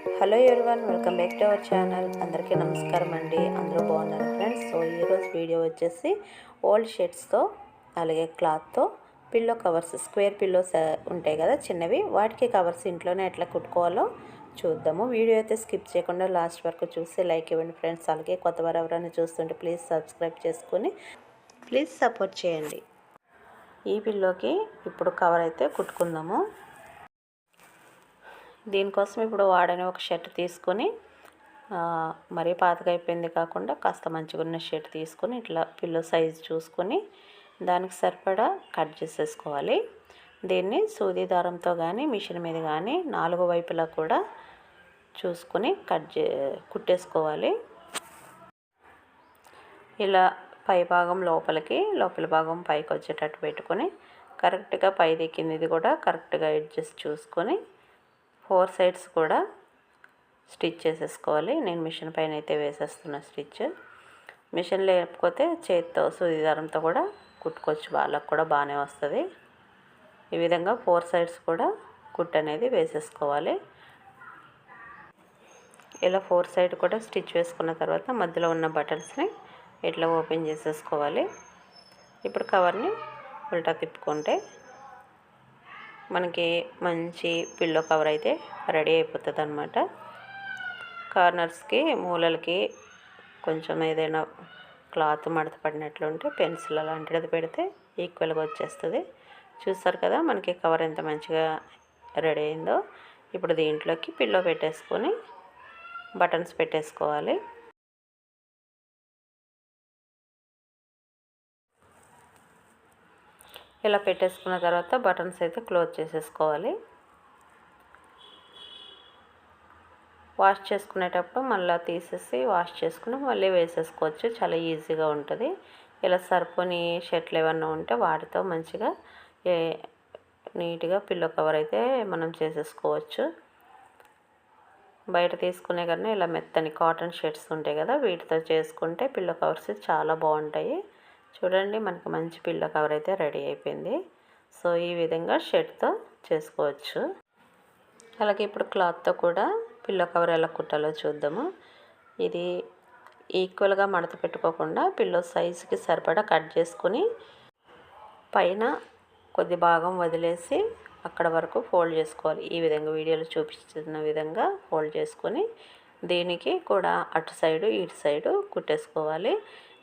Hello everyone welcome back to our channel. అందరికీ నమస్కారం అండి. అందరూ బాగున్నారు ఫ్రెండ్స్? సో ఈరోజు వీడియో వచ్చేసి ఓల్డ్ షర్ట్స్తో అలాగే క్లాత్తో పిల్లో కవర్స్ స్క్వేర్ పిల్లోస్ ఉంటాయి కదా చిన్నవి. వాటికి కవర్స్ ఇంట్లోనే ఎట్లా కుట్టుకోవాలో చూద్దాము. వీడియో అయితే స్కిప్ చేయకుండా లాస్ట్ వరకు చూసి లైక్ ఇవ్వండి ఫ్రెండ్స్. అలాగే కొత్త వారు ఎవరైనా చూస్తుంటే ప్లీజ్ సబ్స్క్రైబ్ చేసుకొని ప్లీజ్ సపోర్ట్ చేయండి. ఈ పిల్లోకి ఇప్పుడు కవర్ అయితే కుట్టుకుందాము. దీనికోసం ఇప్పుడు వాడని ఒక షర్ట్ తీసుకొని మరీ పాతకైపోయింది కాకుండా కాస్త మంచిగా ఉన్న షర్ట్ తీసుకొని ఇట్లా పిల్లో సైజ్ చూసుకొని దానికి సరిపడా కట్ చేసేసుకోవాలి. దీన్ని సూది దారంతో కానీ మిషన్ మీద కానీ నాలుగు వైపులా కూడా చూసుకొని కట్ చే కుట్టేసుకోవాలి. ఇలా పై భాగం లోపలికి లోపల భాగం పైకి వచ్చేటట్టు పెట్టుకొని కరెక్ట్గా పైది కిందిది కూడా కరెక్ట్గా అడ్జస్ట్ చూసుకొని ఫోర్ సైడ్స్ కూడా స్టిచ్ చేసేసుకోవాలి. నేను మిషన్ పైన అయితే వేసేస్తున్నా స్టిచ్. మిషన్ లేకపోతే చేతితో సూది దారంతో కూడా కుట్టుకోవచ్చు. వాళ్ళకు కూడా బాగానే వస్తుంది. ఈ విధంగా ఫోర్ సైడ్స్ కూడా కుట్ అనేది వేసేసుకోవాలి. ఇలా ఫోర్ సైడ్ కూడా స్టిచ్ వేసుకున్న తర్వాత మధ్యలో ఉన్న బటన్స్ని ఇట్లా ఓపెన్ చేసేసుకోవాలి. ఇప్పుడు కవర్ని ఉల్టా తిప్పుకుంటే మనకి మంచి పిల్లో కవర్ అయితే రెడీ అయిపోతుంది అనమాట కార్నర్స్కి మూలలకి కొంచెం ఏదైనా క్లాత్ మడత పడినట్లుంటే పెన్సిల్ అలాంటిది పెడితే ఈక్వల్గా వచ్చేస్తుంది. చూస్తారు కదా మనకి కవర్ ఎంత మంచిగా రెడీ అయిందో. ఇప్పుడు దీంట్లోకి పిల్లో పెట్టేసుకొని బటన్స్ పెట్టేసుకోవాలి. ఇలా పెట్టేసుకున్న తర్వాత బటన్స్ అయితే క్లోజ్ చేసేసుకోవాలి. వాష్ చేసుకునేటప్పుడు మళ్ళీ తీసేసి వాష్ చేసుకుని మళ్ళీ వేసేసుకోవచ్చు. చాలా ఈజీగా ఉంటుంది. ఇలా సరిపోని షర్ట్లు ఏమన్నా ఉంటే వాటితో మంచిగా ఏ నీట్గా పిల్లో కవర్ అయితే మనం చేసేసుకోవచ్చు. బయట తీసుకునే కన్నా ఇలా మెత్తని కాటన్ షర్ట్స్ ఉంటాయి కదా వీటితో చేసుకుంటే పిల్లో కవర్స్ చాలా బాగుంటాయి. చూడండి మనకి మంచి పిల్లో కవర్ అయితే రెడీ అయిపోయింది. సో ఈ విధంగా షర్ట్తో చేసుకోవచ్చు. అలాగే ఇప్పుడు క్లాత్తో కూడా పిల్లో కవర్ ఎలా కుట్టాలో చూద్దాము. ఇది ఈక్వల్గా మడత పెట్టుకోకుండా పిల్లో సైజుకి సరిపడా కట్ చేసుకొని పైన కొద్ది భాగం వదిలేసి అక్కడ వరకు ఫోల్డ్ చేసుకోవాలి. ఈ విధంగా వీడియోలో చూపించిన విధంగా ఫోల్డ్ చేసుకొని దీనికి కూడా అటు సైడు ఇటు సైడు కుట్టేసుకోవాలి.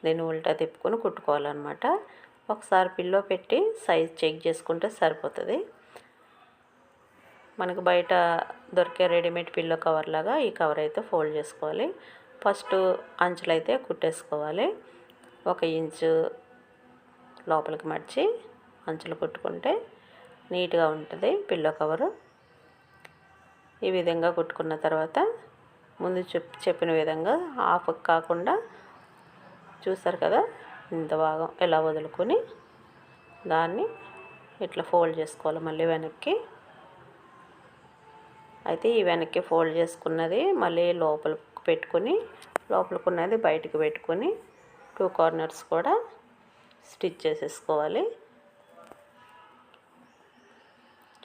దీన్ని ఉల్టా తిప్పుకొని కుట్టుకోవాలన్నమాట. ఒకసారి పిల్లో పెట్టి సైజ్ చెక్ చేసుకుంటే సరిపోతుంది. మనకు బయట దొరికే రెడీమేడ్ పిల్లో కవర్ లాగా ఈ కవర్ అయితే ఫోల్డ్ చేసుకోవాలి. ఫస్ట్ అంచులు అయితే కుట్టేసుకోవాలి. ఒక ఇంచు లోపలికి మడిచి అంచులు కుట్టుకుంటే నీట్గా ఉంటుంది పిల్లో కవరు. ఈ విధంగా కుట్టుకున్న తర్వాత ముందు చెప్ చెప్పిన విధంగా హాఫ్ కాకుండా చూస్తారు కదా? ఇంత భాగం ఇలా వదులుకొని దాన్ని ఇట్లా ఫోల్డ్ చేసుకోవాలి మళ్ళీ వెనక్కి. అయితే ఈ వెనక్కి ఫోల్డ్ చేసుకున్నది మళ్ళీ లోపలికి పెట్టుకొని లోపలికి ఉన్నది పెట్టుకొని టూ కార్నర్స్ కూడా స్టిచ్ చేసేసుకోవాలి.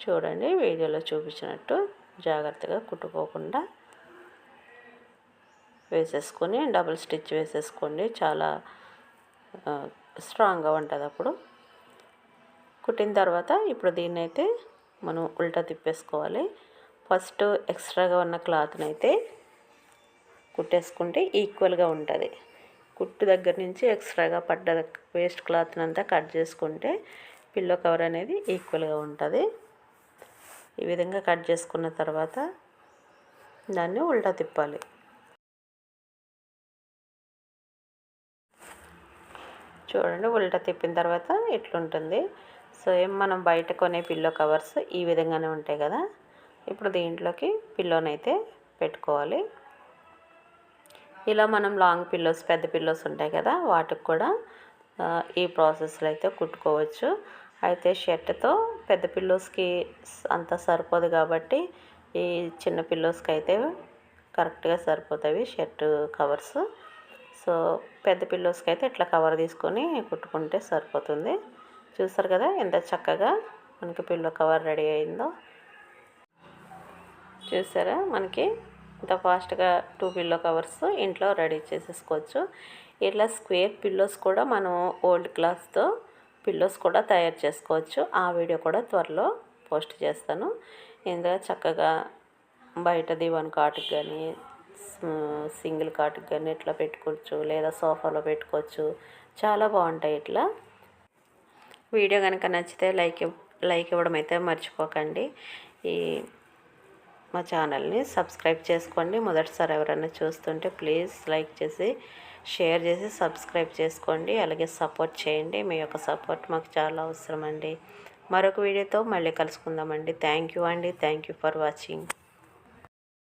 చూడండి వీడియోలో చూపించినట్టు జాగ్రత్తగా కుట్టుకోకుండా వేసేసుకొని డబుల్ స్టిచ్ వేసేసుకోండి. చాలా స్ట్రాంగ్గా ఉంటుంది అప్పుడు. కుట్టిన తర్వాత ఇప్పుడు దీన్ని అయితే మనం ఉల్టా తిప్పేసుకోవాలి. ఫస్ట్ ఎక్స్ట్రాగా ఉన్న క్లాత్ని అయితే కుట్టేసుకుంటే ఈక్వల్గా ఉంటుంది. కుట్టు దగ్గర నుంచి ఎక్స్ట్రాగా పడ్డ వేస్ట్ క్లాత్ని అంతా కట్ చేసుకుంటే పిల్లో కవర్ అనేది ఈక్వల్గా ఉంటుంది. ఈ విధంగా కట్ చేసుకున్న తర్వాత దాన్ని ఉల్టా తిప్పాలి. చూడండి ఉల్టా తిప్పిన తర్వాత ఇట్లుంటుంది. సో ఏం మనం బయట కొనే పిల్లో కవర్స్ ఈ విధంగానే ఉంటాయి కదా. ఇప్పుడు దీంట్లోకి పిల్లోనైతే పెట్టుకోవాలి. ఇలా మనం లాంగ్ పిల్లోస్ పెద్ద పిల్లోస్ ఉంటాయి కదా వాటికి కూడా ఈ ప్రాసెస్లో అయితే కుట్టుకోవచ్చు. అయితే షర్ట్తో పెద్ద పిల్లోస్కి అంత సరిపోదు కాబట్టి ఈ చిన్న పిల్లోస్కి అయితే కరెక్ట్గా సరిపోతాయి షర్ట్ కవర్స్ సో పెద్ద పిల్లోస్కి అయితే ఇట్లా కవర్ తీసుకొని కుట్టుకుంటే సరిపోతుంది. చూస్తారు కదా ఎంత చక్కగా మనకి పిల్లో కవర్ రెడీ అయిందో. చూసారా? మనకి ఇంత ఫాస్ట్గా టూ పిల్లో కవర్స్ ఇంట్లో రెడీ చేసేసుకోవచ్చు. ఇట్లా స్క్వేర్ పిల్లోస్ కూడా మనం ఓల్డ్ క్లాత్తో పిల్లోస్ కూడా తయారు చేసుకోవచ్చు. ఆ వీడియో కూడా త్వరలో పోస్ట్ చేస్తాను. ఇందులో చక్కగా బయట దివాన్ కాటుకు కానీ సింగిల్ కాటుకు కానీ ఇట్లా పెట్టుకోవచ్చు లేదా సోఫాలో పెట్టుకోవచ్చు. చాలా బాగుంటాయి ఇట్లా. వీడియో కనుక నచ్చితే లైక్ లైక్ ఇవ్వడం అయితే మర్చిపోకండి. ఈ మా ఛానల్ని సబ్స్క్రైబ్ చేసుకోండి. మొదటిసారి ఎవరైనా చూస్తుంటే ప్లీజ్ లైక్ చేసి షేర్ చేసి సబ్స్క్రైబ్ చేసుకోండి. అలాగే సపోర్ట్ చేయండి. మీ యొక్క సపోర్ట్ మాకు చాలా అవసరం అండి మరొక వీడియోతో మళ్ళీ కలుసుకుందామండి. థ్యాంక్ యూ అండి. Thank you for watching.